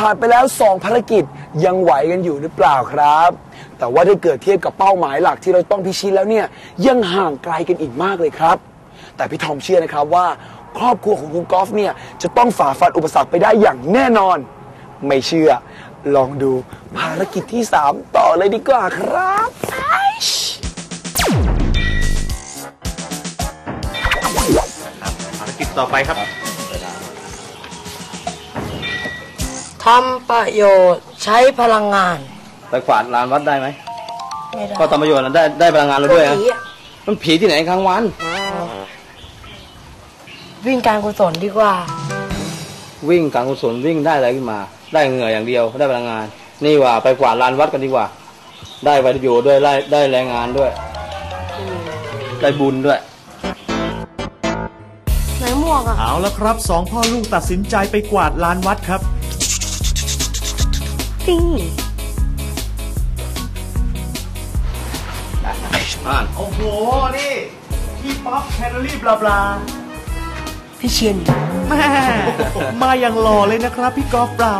ผ่านไปแล้ว 2 ภารกิจยังไหวกันอยู่หรือเปล่าครับ แต่ว่าถ้าเกิดเทียบกับเป้าหมายหลักที่เราต้องพิชิตแล้วเนี่ยยังห่างไกลกันอีกมากเลยครับ แต่พี่ทอมเชื่อนะครับว่า ครอบครัวของคุณกอล์ฟเนี่ยจะต้องฝ่าฟันอุปสรรคไปได้อย่างแน่นอน ไม่เชื่อ ลองดูภารกิจที่ 3 ต่อเลยดีกว่าครับภารกิจต่อไปครับ ทำประโยชน์ใช้พลังงานไปกวาดลานวัดได้ไหมไม่ได้ก็ทำประโยชน์นะได้ได้พลังงานเราด้วยนะผีอะมันผีที่ไหนกลางวันวิ่งการกุศลดีกว่า วิ่งการกุศลวิ่งได้อะไรขึ้นมา ได้เหงื่ออย่างเดียวได้พลังงาน นี่ว่าไปกวาดลานวัดกันดีกว่า ได้ประโยชน์ด้วยได้ได้แรงงานด้วย ได้บุญด้วย ไหนหมวกอะเอาละครับสองพ่อลูกตัดสินใจไปกวาดลานวัดครับ ปิ้งอ่านโอ้โห นี่พี่ป๊อปแคลอรี่บลาบลาพี่เชียนแม่มาอย่างหล่อเลยนะครับพี่กอล์ฟเรา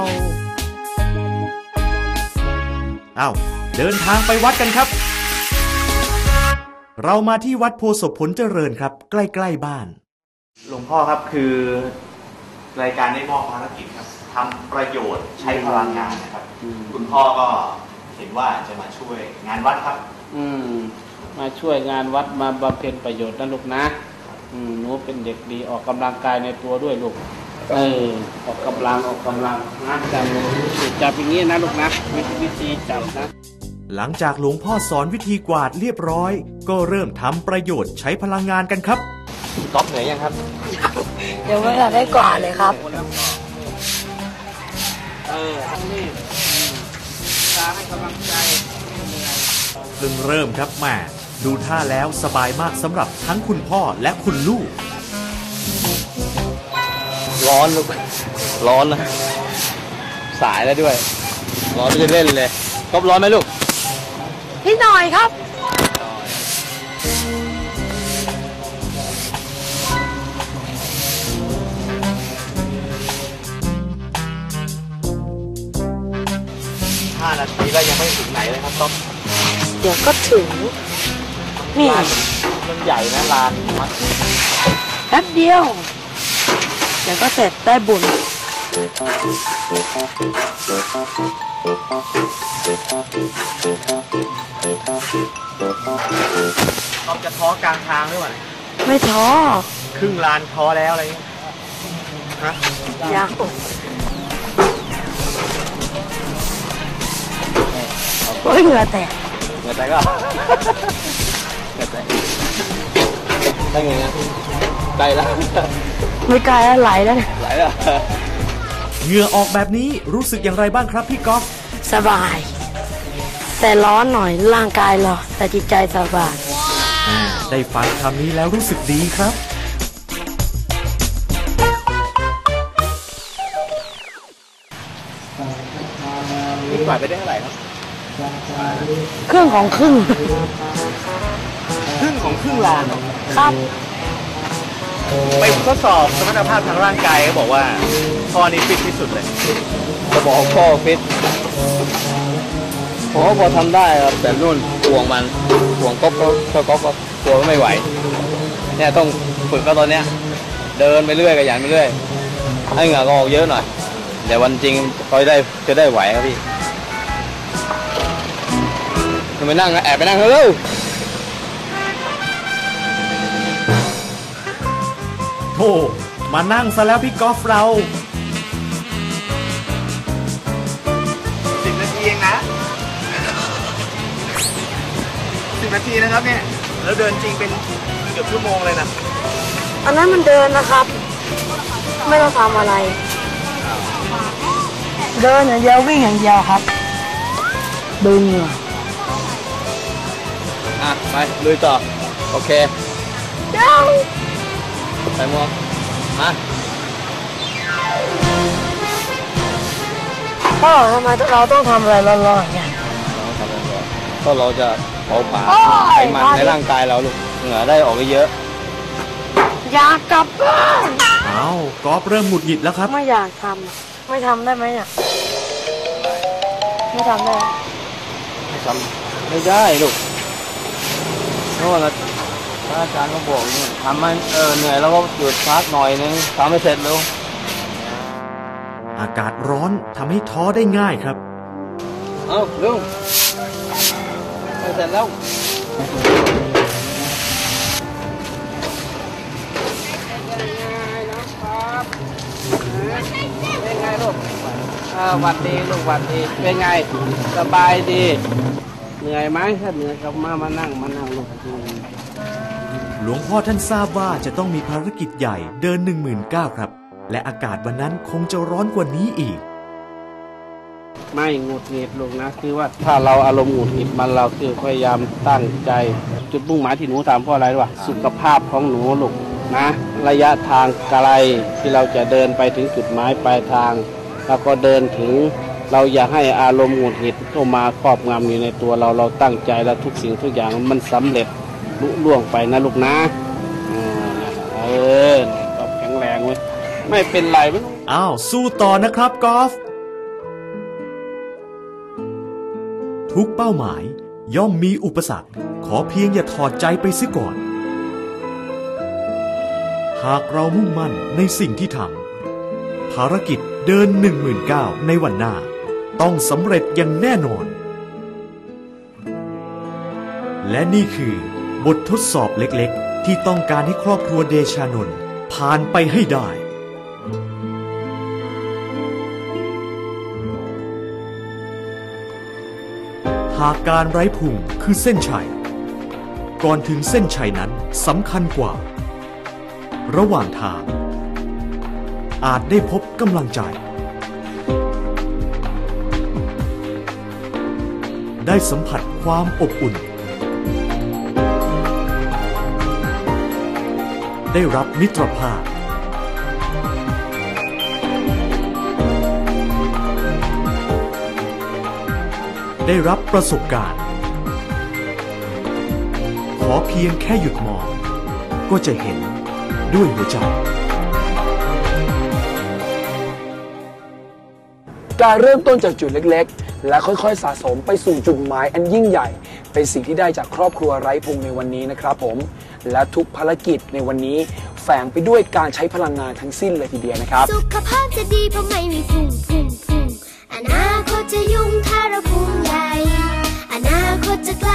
เอาเดินทางไปวัดกันครับ เรามาที่วัดโพธิ์ศพผลเจริญครับ ใกล้ ๆ บ้าน หลวงพ่อครับคือ รายการได้มอบภารกิจครับ ทำประโยชน์ใช้พลังงานนะครับคุณพ่อก็เห็นว่าจะมาช่วยงานวัดครับ อืม มาช่วยงานวัดมาบำเพ็ญประโยชน์นะลูกนะ อืมหนูเป็นเด็กดีออกกำลังกายในตัวด้วยลูก เออ ออกกำลังออกกำลังนะจับจับอย่างนี้นะลูกนะวิธีวิธีจับนะ หลังจากหลวงพ่อสอนวิธีกวาดเรียบร้อย ก็เริ่มทำประโยชน์ใช้พลังงานกันครับ ก๊อฟเหนื่อยยังครับ เดี๋ยวไม่ทันได้กว่าดเลยครับเอ อทั้งนี้อืมตาให้กำลังใจไม่เหนื่อยเพิ่งเริ่มครับแหม่ดูท่าแล้วสบายมากสำหรับทั้งคุณพ่อและคุณลูก ร้อนลูกร้อนนะ สายแล้วด้วย ร้อนไม่ได้เล่นเลยก๊อฟร้อนไหมลูกพี่หน่อยครับ 5นาทีแล้วยังไม่ถึงไหนเลยครับก๊อฟเดี๋ยวก็ถึง นี่ ลานมันใหญ่นะลานวัดแป๊บเดียว เดี๋ยวก็เสร็จได้บุญก๊อฟจะท้อกลางทางหรือเปล่าไม่ท้อครึ่งลานท้อแล้วอะไรเงี้ยฮะยัง โอ้ยเหงื่อแตกเงินใจก็เงินใจได้ไงนะได้แล้วไม่ไกลแล้วไหลแล้วเนี่ยไหลแล้วเหงื่อออกแบบนี้รู้สึกอย่างไรบ้างครับพี่ก๊อฟสบาย แต่ร้อนหน่อยร่างกายร้อนแต่จิตใจสบายได้ฟังคำนี้แล้วรู้สึกดีครับนี่กวาดไปได้เท่าไหร่ครับ ครึ่งของครึ่ง ครึ่งของครึ่งลานเหรอครับ ไปทดสอบสมรรถภาพทางร่างกายเขาบอกว่าพ่อนี่ฟิตที่สุดเลยสมองพ่อฟิตผมก็พอทำได้ครับแต่นู่นห่วงมันห่วงก๊อกก็ก็ก๊อกก็กลัวว่าไม่ไหว เนี่ยต้องฝึกก็ตอนเนี้ย เดินไปเรื่อยขยันไปเรื่อยให้เหงื่อก็ออกเยอะหน่อยเดี๋ยววันจริงเขาจะได้จะได้ไหวครับพี่ ทำไมนั่งอะแอบไปนั่งเร็วโธ่มานั่งซะแล้วพี่กอล์ฟเราสิบนาทีเองนะสิบนาทีนะครับเนี่ย แล้วเดินจริงเป็นเกือบชั่วโมงเลยนะ อันนั้นมันเดินนะครับ ไม่ต้องทำอะไร เดินอย่างเดียววิ่งอย่างเดียวครับ ดึงเหงื่อ อะ ไปลุยต่อ โอเคเจ้าใส่หมวกมาพ่อทำไมเราต้องทำอะไรร้อนๆเนี่ยเราทำอะไรก่อนก็เราจะเผาผลาญโอ้ยไขมันในร่างกายเราลูกเหงื่อได้ออกเยอะอยากกลับบ้านเอากอล์ฟเริ่มหงุดหงิดแล้วครับ ไม่อยากทำอะไม่ทำได้ไหมอะๆไม่ทำได้ไม่ทำไม่ได้ลูก เพราะว่าพระอาจารย์ก็บอกเนี่ยทำมันเออเหนื่อยแล้วก็หยุดพักหน่อยนึงทำไม่เสร็จเร็วอากาศร้อนทำให้ท้อได้ง่ายครับ เอาเร็วไม่เสร็จแล้วเป็นไงลูกอ่าหวัดดีลูกหวัดดี เป็นไง สบายดี เหนื่อยไหมถ้าเหนื่อยก็มามานั่งมานั่งลูกหลวงพ่อท่านทราบว่าจะต้องมีภารกิจใหญ่เดิน 19,000ครับ และอากาศวันนั้นคงจะร้อนกว่านี้อีก ไม่หงุดหงิดลูกนะ คือว่าถ้าเราอารมณ์หงุดหงิดมันเราคือพยายามตั้งใจ จุดมุ่งหมายที่หนูถามเพราะอะไรรู้ป่ะสุขภาพของหนูลูกนะ ระยะทางไกลที่เราจะเดินไปถึงจุดหมายปลายทางแล้วก็เดินถึง เราอย่าให้อารมณ์หงุดหงิดเข้ามาครอบงำอยู่ในตัวเราเราตั้งใจแล้วทุกสิ่งทุกอย่างมันสำเร็จลุล่วงไปนะลูกนะอ่าเออก็แข็งแรงเว้ยไม่เป็นไรไม่ต้องอ้าวสู้ต่อนะครับกอล์ฟทุกเป้าหมายย่อมมีอุปสรรค ขอเพียงอย่าถอดใจไปเสียก่อน หากเรามุ่งมั่นในสิ่งที่ทำภารกิจเดิน 19,000ในวันหน้า ต้องสำเร็จอย่างแน่นอน และนี่คือบททดสอบเล็กๆ ที่ต้องการให้ครอบครัวเดชานนท์ผ่านไปให้ได้ หากการไร้พุงคือเส้นชัย ก่อนถึงเส้นชัยนั้นสำคัญกว่า ระหว่างทาง อาจได้พบกำลังใจ ได้สัมผัสความอบอุ่น ได้รับมิตรภาพ ได้รับประสบการณ์ ขอเพียงแค่หยุดมอง ก็จะเห็นด้วยหัวใจการเริ่มต้นจากจุดเล็กๆ และค่อยๆ สะสมไปสู่จุดหมายอันยิ่งใหญ่ เป็นสิ่งที่ได้จากครอบครัวไร้พงในวันนี้นะครับผม และทุกภารกิจในวันนี้แฝงไปด้วยการใช้พลังงานทั้งสิ้นเลยทีเดียวนะครับ สุขภาพจะดีเพราะไม่มีพุงพุงพุงอนาคตจะยุ่งถ้าเราพุงใหญ่ อนาคตจะไกล